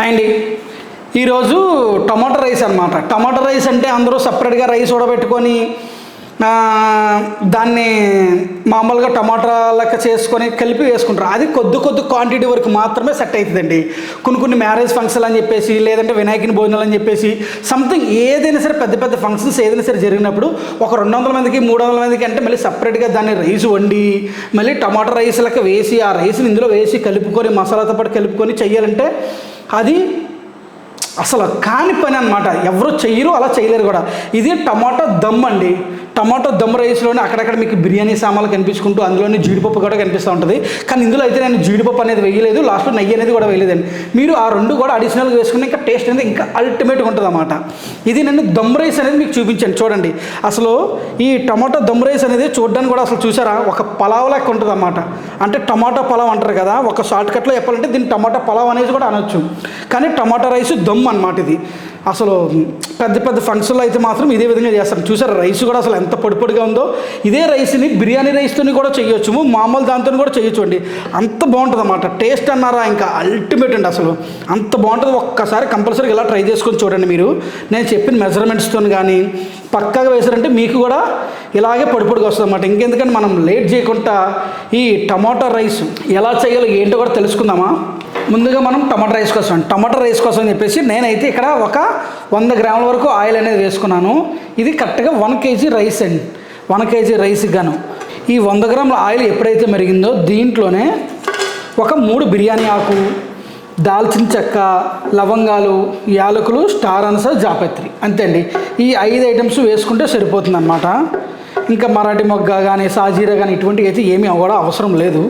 Hi అండి. ఈరోజు tomato rice అనమాట టమాటో రైస్ అంటే అందరూ సపరేట్గా రైస్ ఉడబెట్టుకొని దాన్ని మామూలుగా టమాటా లెక్క చేసుకొని కలిపి వేసుకుంటారు. అది కొద్ది కొద్ది క్వాంటిటీ వరకు మాత్రమే సెట్ అవుతుందండి. కొన్ని కొన్ని మ్యారేజ్ ఫంక్షన్ అని చెప్పేసి లేదంటే వినాయకుని భోజనాలు అని చెప్పేసి సంథింగ్ ఏదైనా సరే పెద్ద పెద్ద ఫంక్షన్స్ ఏదైనా సరే జరిగినప్పుడు ఒక రెండు వందల మందికి మూడు వందల మందికి అంటే మళ్ళీ సపరేట్గా దాన్ని రైస్ వండి మళ్ళీ టమాటా రైస్ లెక్క వేసి ఆ రైస్ని ఇందులో వేసి కలుపుకొని మసాలాతో పాటు కలుపుకొని చేయాలంటే అది అసలు కాని పని అనమాట ఎవరు చెయ్యరు అలా చేయలేరు కూడా. ఇది టమాటా దమ్ అండి. టమాటో దమ్ రైస్లోనే అక్కడక్కడ మీకు బిర్యానీ సామాన్లు కనిపించుకుంటూ అందులోనే జీడిపప్పు కూడా కనిపిస్తూ ఉంటుంది. కానీ ఇందులో అయితే నేను జీడిపప్పు అనేది వేయలేదు లాస్ట్లో నెయ్యి అనేది కూడా వేయలేదండి. మీరు ఆ రెండు కూడా అడిషనల్గా వేసుకుని ఇంకా టేస్ట్ అనేది ఇంకా అల్టిమేట్గా ఉంటుంది అన్నమాట ఇది నేను దమ్ రైస్ అనేది మీకు చూపించాను చూడండి. అసలు ఈ టమాటో దమ్ రైస్ అనేది చూడడానికి కూడా అసలు చూసారా? ఒక పలావ్ లెక్క ఉంటుంది అన్నమాట అంటే టమాటో పలావ్ అంటారు కదా ఒక షార్ట్ కట్లో చెప్పాలంటే దీన్ని టమాటో పలావ్ అనేది కూడా అనొచ్చు. కానీ టమాటో రైస్ దమ్ అన్నమాట ఇది. అసలు పెద్ద పెద్ద ఫంక్షన్లో అయితే మాత్రం ఇదే విధంగా చేస్తారు. చూసారు రైస్ కూడా అసలు ఎంత పొడి పొడిగా ఉందో? ఇదే రైస్ని బిర్యానీ రైస్తోని కూడా చేయొచ్చు మామూలు దాంతో కూడా చేయొచ్చు అండి. అంత బాగుంటుంది అన్నమాట టేస్ట్ అన్నారా ఇంకా అల్టిమేట్ అండి అసలు. అంత బాగుంటుంది. ఒక్కసారి కంపల్సరీగా ఇలా ట్రై చేసుకొని చూడండి మీరు. నేను చెప్పిన మెజర్మెంట్స్తో కానీ పక్కాగా వేసారంటే మీకు కూడా ఇలాగే పొడి పొడిగా వస్తుంది అన్నమాట ఇంకెందుకంటే మనం లేట్ చేయకుండా ఈ టమాటా రైస్ ఎలా చేయాలో ఏంటో కూడా తెలుసుకుందామా? ముందుగా మనం టమాటా రైస్ కోసం టమాటా రైస్ కోసం అని చెప్పేసి నేనైతే ఇక్కడ ఒక వంద గ్రాముల వరకు ఆయిల్ అనేది వేసుకున్నాను. ఇది కరెక్ట్గా వన్ కేజీ రైస్ అండి. వన్ కేజీ రైస్ గాను. ఈ వంద గ్రాముల ఆయిల్ ఎప్పుడైతే మెరిగిందో దీంట్లోనే ఒక మూడు బిర్యానీ ఆకు దాల్చిన చెక్క లవంగాలు యాలకులు స్టార్ అనస జాపత్రి. అంతే అండి ఈ ఐదు ఐటమ్స్ వేసుకుంటే సరిపోతుంది అనమాట ఇంకా మరాఠీ మొగ్గ కానీ సాజీరా కానీ ఇటువంటివి అయితే ఏమీ కూడా అవసరం లేదు.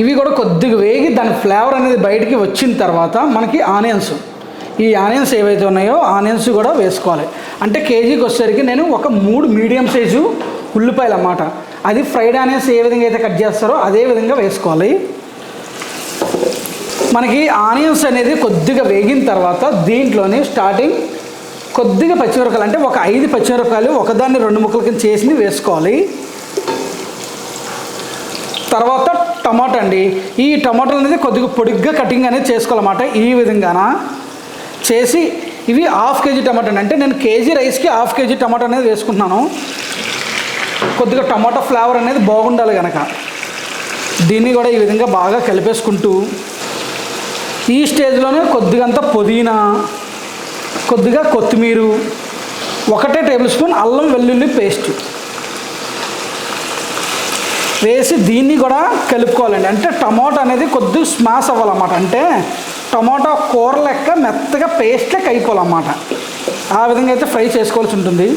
ఇవి కూడా కొద్దిగా వేగి దాని ఫ్లేవర్ అనేది బయటికి వచ్చిన తర్వాత మనకి ఆనియన్స్. ఈ ఆనియన్స్ ఏవైతే ఉన్నాయో ఆనియన్స్ కూడా వేసుకోవాలి. అంటే కేజీకి వచ్చేసరికి నేను ఒక మూడు మీడియం సైజు ఉల్లిపాయలు అన్నమాట. అది ఫ్రైడ్ ఆనియన్స్ ఏ విధంగా అయితే కట్ చేస్తారో అదే విధంగా వేసుకోవాలి. మనకి ఆనియన్స్ అనేది కొద్దిగా వేగిన తర్వాత దీంట్లోనే స్టార్టింగ్ కొద్దిగా పచ్చిమిరపకాయలు అంటే ఒక ఐదు పచ్చిమిరపకాయలు ఒకదాన్ని రెండు ముక్కల కింద చేసి వేసుకోవాలి. తర్వాత టమాటా అండి. ఈ టమాటాలు అనేది కొద్దిగా పొడిగ్గా కటింగ్ అనేది చేసుకోవాలన్నమాట. ఈ విధంగాన? చేసి ఇవి హాఫ్ కేజీ టమాటా అండి. అంటే నేను కేజీ రైస్కి హాఫ్ కేజీ టమాటా అనేది వేసుకుంటున్నాను. కొద్దిగా టమాటా ఫ్లేవర్ అనేది బాగుండాలి కనుక దీన్ని కూడా ఈ విధంగా బాగా కలిపేసుకుంటూ ఈ స్టేజ్లోనే కొద్దిగంత పుదీనా కొద్దిగా కొత్తిమీర ఒకటే టేబుల్ స్పూన్ అల్లం వెల్లుల్లి పేస్ట్. వేసి దీన్ని కూడా కలుపుకోవాలండి. అంటే టమాటో అనేది కొద్దిగా స్మాష్ అవ్వాలన్నమాట. అంటే టమాటా కూర లెక్క మెత్తగా పేస్ట్ లెక్క అయిపోవాలన్నమాట. ఆ విధంగా అయితే ఫ్రై చేసుకోవాల్సి ఉంటుంది.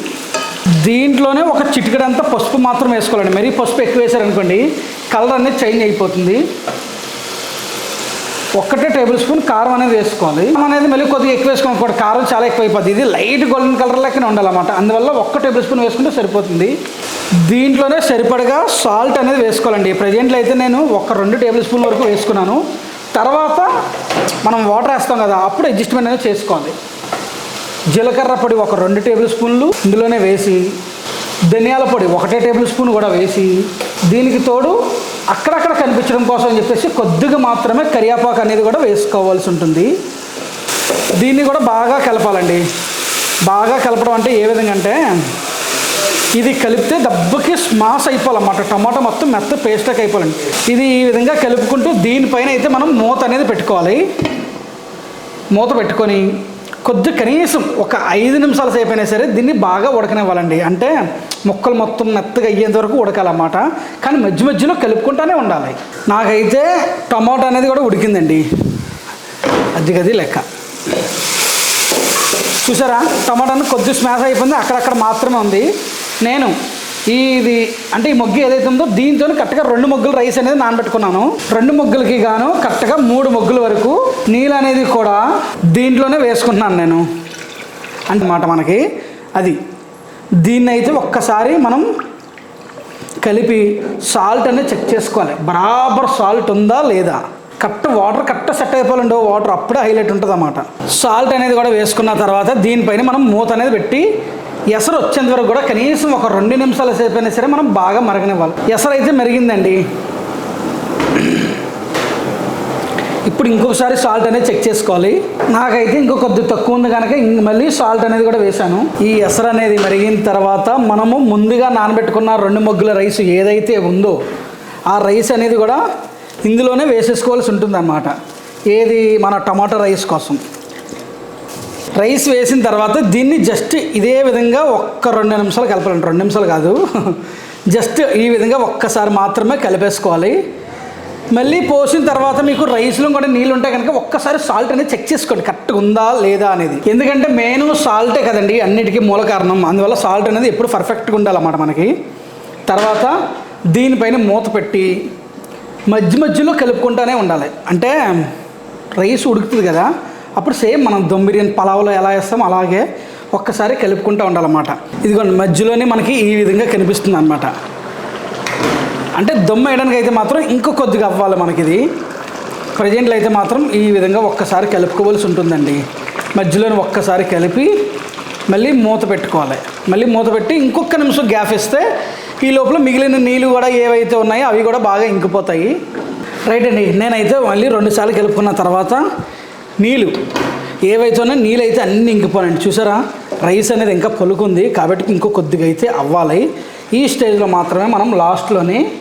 దీంట్లోనే ఒక చిటికెడంతా పసుపు మాత్రం వేసుకోవాలండి. మరీ పసుపు ఎక్కువ వేసారనుకోండి కలర్ అనేది చేంజ్ అయిపోతుంది. ఒక్కటే టేబుల్ స్పూన్ కారం అనేది వేసుకోవాలి. అనేది మళ్ళీ కొద్దిగా ఎక్కువ వేసుకోకూడదు కారం చాలా ఎక్కువ అయిపోతుంది ఇది లైట్ గోల్డెన్ కలర్ లెక్కనే ఉండాలన్నమాట. అందువల్ల ఒక్క టేబుల్ స్పూన్ వేసుకుంటే సరిపోతుంది. దీంట్లోనే సరిపడగా సాల్ట్ అనేది వేసుకోవాలండి. ప్రజెంట్లో అయితే నేను ఒక రెండు టేబుల్ స్పూన్ వరకు వేసుకున్నాను. తర్వాత మనం వాటర్ వేస్తాం కదా అప్పుడు అడ్జస్ట్మెంట్ అనేది చేసుకోవాలి. జీలకర్ర పొడి ఒక రెండు టేబుల్ స్పూన్లు ఇందులోనే వేసి ధనియాల పొడి ఒకటే టేబుల్ స్పూన్ కూడా వేసి దీనికి తోడు అక్కడక్కడ కనిపించడం కోసం అని చెప్పేసి కొద్దిగా మాత్రమే కరియాపాకు అనేది కూడా వేసుకోవాల్సి ఉంటుంది. దీన్ని కూడా బాగా కలపాలండి. బాగా కలపడం అంటే ఏ విధంగా అంటే ఇది కలిపితే దెబ్బకి స్మాష్ అయిపోవాలన్నమాట. టమాటా మొత్తం మెత్త పేస్ట్కి అయిపోవాలండి. ఇది ఈ విధంగా కలుపుకుంటూ దీనిపైన అయితే మనం మూత అనేది పెట్టుకోవాలి. మూత పెట్టుకొని కొద్ది కనీసం ఒక ఐదు నిమిషాల సేపు అయినా సరే దీన్ని బాగా ఉడకనివ్వాలండి. అంటే ముక్కలు మొత్తం మెత్తగా అయ్యేంత వరకు ఉడకాలన్నమాట. కానీ మధ్య మధ్యలో కలుపుకుంటూనే ఉండాలి. నాకైతే టమాటా అనేది కూడా ఉడికిందండి. అది గది లెక్క. చూసారా? టమాటాను కొద్ది స్మాష్ అయిపోయింది. అక్కడక్కడ మాత్రమే ఉంది. నేను ఇది అంటే ఈ మొగ్గు ఏదైతే ఉందో దీంతో కరెక్ట్గా రెండు మొగ్గులు రైస్ అనేది నానబెట్టుకున్నాను. రెండు మొగ్గులకి గాను కరెక్ట్గా మూడు మొగ్గుల వరకు నీళ్ళు అనేది కూడా దీంట్లోనే వేసుకుంటున్నాను నేను. అంటమాట మనకి అది. దీన్ని అయితే ఒక్కసారి మనం కలిపి సాల్ట్ అనేది చెక్ చేసుకోవాలి. బరాబర్ సాల్ట్ ఉందా లేదా? కరెక్ట్ వాటర్ కరెక్ట్ సెట్ అయిపోవాలండి. వాటర్ అప్పుడే హైలైట్ ఉంటుంది అన్నమాట సాల్ట్ అనేది కూడా వేసుకున్న తర్వాత దీనిపైన మనం మూత అనేది పెట్టి ఎసరు వచ్చేంత వరకు కూడా కనీసం ఒక రెండు నిమిషాల సేపు అయినా సరే మనం బాగా మరగనివ్వాలి. ఎసరు అయితే మెరిగిందండి. ఇప్పుడు ఇంకొకసారి సాల్ట్ అనేది చెక్ చేసుకోవాలి. నాకైతే ఇంకో కొద్ది తక్కువ ఉంది కనుక ఇంక మళ్ళీ సాల్ట్ అనేది కూడా వేశాను. ఈ ఎసరు అనేది మరిగిన తర్వాత మనము ముందుగా నానబెట్టుకున్న రెండు మొగ్గుల రైస్ ఏదైతే ఉందో ఆ రైస్ అనేది కూడా ఇందులోనే వేసేసుకోవాల్సి ఉంటుంది ఏది మన టమాటో రైస్ కోసం. రైస్ వేసిన తర్వాత దీన్ని జస్ట్ ఇదే విధంగా ఒక్క రెండు నిమిషాలు కలపాలండి. రెండు నిమిషాలు కాదు. జస్ట్ ఈ విధంగా ఒక్కసారి మాత్రమే కలిపేసుకోవాలి. మళ్ళీ పోసిన తర్వాత మీకు రైస్లో కూడా నీళ్ళు ఉంటాయి కనుక ఒక్కసారి సాల్ట్ అనేది చెక్ చేసుకోండి. కరెక్ట్గా ఉందా లేదా అనేది. ఎందుకంటే మెయిన్ సాల్టే కదండి అన్నిటికీ మూల కారణం. అందువల్ల సాల్ట్ అనేది ఎప్పుడు పర్ఫెక్ట్గా ఉండాలన్నమాట మనకి. తర్వాత దీనిపైన మూత పెట్టి మధ్య మధ్యలో కలుపుకుంటూనే ఉండాలి. అంటే రైస్ ఉడుకుతుంది కదా. అప్పుడు సేమ్ మనం దమ్ బిర్యానీ పలావ్లో ఎలా వేస్తాం అలాగే ఒక్కసారి కలుపుకుంటూ ఉండాలన్నమాట. ఇదిగోండి మధ్యలోనే మనకి ఈ విధంగా కనిపిస్తుంది అనమాట అంటే దమ్ వేయడానికి అయితే మాత్రం ఇంకో కొద్దిగా అవ్వాలి మనకి ఇది ప్రజెంట్లో అయితే మాత్రం ఈ విధంగా ఒక్కసారి కలుపుకోవాల్సి ఉంటుందండి. మధ్యలోనే ఒక్కసారి కలిపి మళ్ళీ మూత పెట్టుకోవాలి. మళ్ళీ మూత పెట్టి ఇంకొక నిమిషం గ్యాప్ ఇస్తే ఈ లోపల మిగిలిన నీళ్ళు కూడా ఏవైతే ఉన్నాయో అవి కూడా బాగా ఇంకిపోతాయి. రైట్ అండి నేనైతే మళ్ళీ రెండుసార్లు కలుపుకున్న తర్వాత నీళ్ళు ఏవైతే ఉన్నాయో నీళ్ళు అయితే అన్నీ ఇంకిపోనండి చూసారా? రైస్ అనేది ఇంకా పొలుకుంది. కాబట్టి ఇంకో కొద్దిగా అయితే అవ్వాలి. ఈ స్టేజ్లో మాత్రమే మనం లాస్ట్లోనే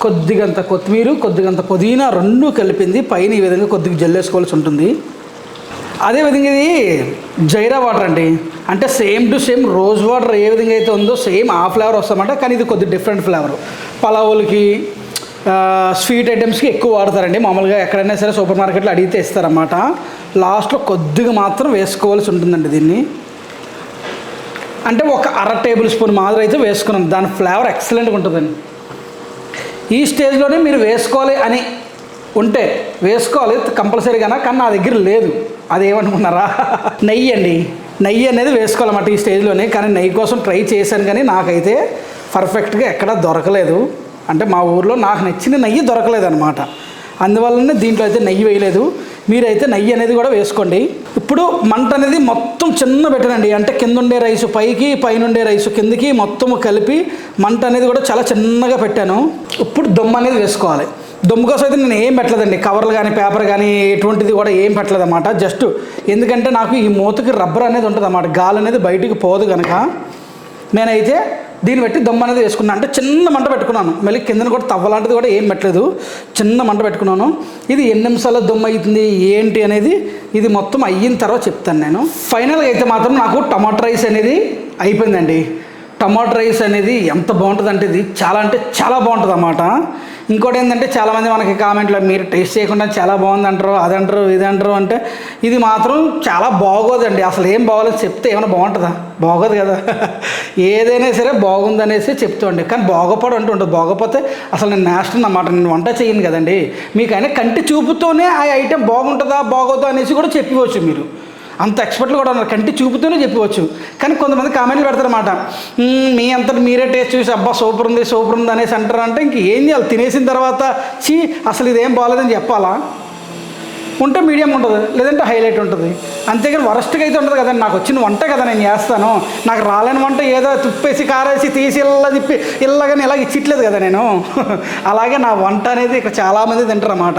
కొద్దిగంత కొత్తిమీర కొద్దిగంత పుదీనా రెండు కలిపింది. పైన ఈ విధంగా కొద్దిగా జల్లేసుకోవాల్సి ఉంటుంది. అదేవిధంగా ఇది జైరా వాటర్ అండి. అంటే same to same rose water ఏ విధంగా అయితే ఉందో సేమ్ ఆ ఫ్లేవర్ వస్తామంట కానీ ఇది కొద్దిగా డిఫరెంట్ ఫ్లేవర్. పలావులకి స్వీట్ ఐటమ్స్కి ఎక్కువ వాడతారండి. మామూలుగా ఎక్కడైనా సరే సూపర్ మార్కెట్లో అడిగితే ఇస్తారన్నమాట. లాస్ట్లో కొద్దిగా మాత్రం వేసుకోవాల్సి ఉంటుందండి దీన్ని. అంటే ఒక అర టేబుల్ స్పూన్ మాదిరి అయితే వేసుకున్నాను దాని ఫ్లేవర్ ఎక్సలెంట్గా ఉంటుందండి. ఈ స్టేజ్లోనే మీరు వేసుకోవాలి అని ఉంటే వేసుకోవాలి కంపల్సరీగానా? కానీ నా దగ్గర లేదు. అది ఏమనుకున్నారా? నెయ్యి అండి. నెయ్యి అనేది వేసుకోవాలన్నమాట ఈ స్టేజ్లోనే. కానీ నెయ్యి కోసం ట్రై చేశాను కానీ నాకైతే పర్ఫెక్ట్గా ఎక్కడా దొరకలేదు. అంటే మా ఊర్లో నాకు నచ్చిన నెయ్యి దొరకలేదన్నమాట. అందువల్లనే దీంట్లో అయితే నెయ్యి వేయలేదు. మీరైతే నెయ్యి అనేది కూడా వేసుకోండి. ఇప్పుడు మంట అనేది మొత్తం చిన్న పెట్టనండి. అంటే కింద ఉండే రైసు పైకి పైన ఉండే రైసు కిందకి మొత్తం కలిపి మంట అనేది కూడా చాలా చిన్నగా పెట్టాను. ఇప్పుడు దొమ్మ అనేది వేసుకోవాలి. దొమ్ము కోసం అయితే నేను ఏం పెట్టలేదండి. కవర్లు కానీ పేపర్ కానీ ఎటువంటిది కూడా ఏం పెట్టలేదు అన్నమాట జస్ట్ ఎందుకంటే నాకు ఈ మూతకి రబ్బర్ అనేది ఉంటుంది అన్నమాట గాలి అనేది బయటికి పోదు కనుక నేనైతే దీన్ని బట్టి దమ్ము అనేది వేసుకున్నాను అంటే చిన్న మంట పెట్టుకున్నాను. మళ్ళీ కిందన కూడా తవ్వలాంటిది కూడా ఏం పెట్టలేదు. చిన్న మంట పెట్టుకున్నాను. ఇది ఎన్ని నిమిషాల్లో దమ్ము అవుతుంది ఏంటి అనేది ఇది మొత్తం అయిన తర్వాత చెప్తాను నేను. ఫైనల్గా అయితే మాత్రం నాకు టమాటో రైస్ అనేది అయిపోయిందండి. టమాటో రైస్ అనేది ఎంత బాగుంటుంది అంటే ఇది చాలా అంటే చాలా బాగుంటుంది అన్నమాట ఇంకోటి ఏంటంటే చాలామంది మనకి కామెంట్లో మీరు టేస్ట్ చేయకుండా చాలా బాగుంది అంటారు అది అంటారు ఇది అంటారు అంటే ఇది మాత్రం చాలా బాగోదండి. అసలు ఏం బాగోలేదు. చెప్తే ఏమైనా బాగుంటుందా? బాగోదు కదా. ఏదైనా సరే బాగుందనేసి చెప్తాండి. కానీ బాగోపడు అంటూ ఉంటుంది బాగోపోతే అసలు నేను నేషనల్ అన్నమాట. నేను వంట చేయను కదండి. మీకు అయినా కంటి చూపుతోనే ఆ ఐటెం బాగుంటుందా బాగోదా అనేసి కూడా చెప్పవచ్చు మీరు. అంత ఎక్స్పర్ట్లు కూడా ఉన్నారు. కంటి చూపుతూనే చెప్పవచ్చు. కానీ కొంతమంది కామెంట్లు పెడతారన్నమాట. మీ అంతటి మీరే టేస్ట్ చూసి అబ్బా సూపర్ ఉంది సూపర్ ఉంది అనేసి అంటారు అంటే ఇంక ఏం చేయాలి? తినేసిన తర్వాత చీ అసలు ఇదేం బాగాలేదని చెప్పాలా? ఉంటే మీడియం ఉంటుంది లేదంటే హైలైట్ ఉంటుంది. అంతేగాని వరస్ట్గా అయితే ఉంటుంది కదండి నాకు వచ్చిన వంట కదా నేను చేస్తాను. నాకు రాలేని వంట ఏదో తుప్పేసి కారేసి తీసి ఇల్ల తిప్పి ఇల్లగాని ఇలా ఇచ్చిట్లేదు కదా నేను. అలాగే నా వంట అనేది ఇక్కడ చాలామంది తింటారు అన్నమాట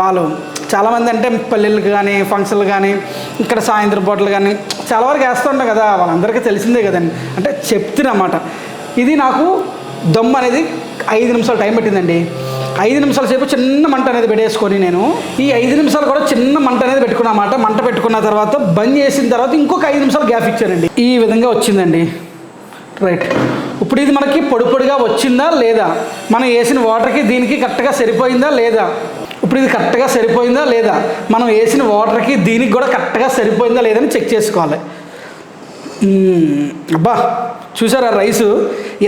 వాళ్ళు చాలామంది అంటే పెళ్ళిళ్ళకి కానీ ఫంక్షన్లు కానీ ఇక్కడ సాయంత్రం పూటలు కానీ చాలా వరకు వేస్తుంటాం కదా వాళ్ళందరికీ తెలిసిందే కదండి. అంటే చెప్తున్నమాట. ఇది నాకు దమ్ అనేది ఐదు నిమిషాలు టైం పెట్టిందండి. ఐదు నిమిషాల సేపు చిన్న మంట అనేది పెట్టేసుకొని నేను ఈ ఐదు నిమిషాలు కూడా చిన్న మంట అనేది పెట్టుకున్నమాట మంట పెట్టుకున్న తర్వాత బంద్ చేసిన తర్వాత ఇంకొక ఐదు నిమిషాలు గ్యాప్ ఇచ్చానండి. ఈ విధంగా వచ్చిందండి. రైట్. ఇప్పుడు ఇది మనకి పొడి పొడిగా వచ్చిందా లేదా? మనం వేసిన వాటర్కి దీనికి కరెక్ట్గా సరిపోయిందా లేదా? ఇప్పుడు ఇది కరెక్ట్గా సరిపోయిందా లేదా? మనం వేసిన వాటర్కి దీనికి కూడా కరెక్ట్గా సరిపోయిందా లేదని చెక్ చేసుకోవాలి. అబ్బా చూసారా రైసు?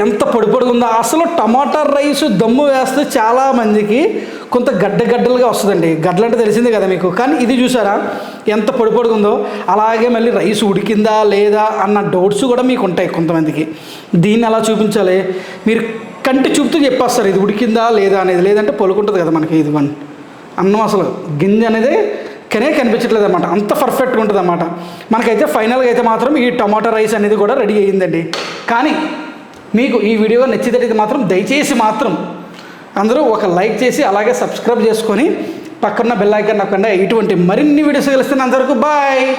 ఎంత పొడిపొడుగుందో ఉందో అసలు టమాటా రైస్ దమ్ము వేస్తే చాలా మందికి కొంత గడ్డ గడ్డలుగా వస్తుందండి. గడ్డలు అంటే తెలిసిందే కదా మీకు. కానీ ఇది చూసారా? ఎంత పొడిపొడుగుందో అలాగే మళ్ళీ రైస్ ఉడికిందా లేదా అన్న డౌట్స్ కూడా మీకు ఉంటాయి కొంతమందికి. దీన్ని ఎలా చూపించాలి? మీరు కంటి చూపుతూ చెప్పేస్తారు ఇది ఉడికిందా లేదా అనేది. లేదంటే పొలుకుంటుంది కదా మనకి ఇది వన్. అన్నం అసలు గింజ అనేది కనే కనిపించట్లేదు అనమాట అంత పర్ఫెక్ట్గా ఉంటుంది అనమాట మనకైతే ఫైనల్గా అయితే మాత్రం ఈ టమాటా రైస్ అనేది కూడా రెడీ అయ్యిందండి. కానీ మీకు ఈ వీడియో నచ్చితే మాత్రం దయచేసి మాత్రం అందరూ ఒక లైక్ చేసి అలాగే సబ్స్క్రైబ్ చేసుకొని పక్కన బెల్ ఐకాన్ నొక్కండి. ఇటువంటి మరిన్ని వీడియోస్ కలిస్తే అందరికీ బాయ్.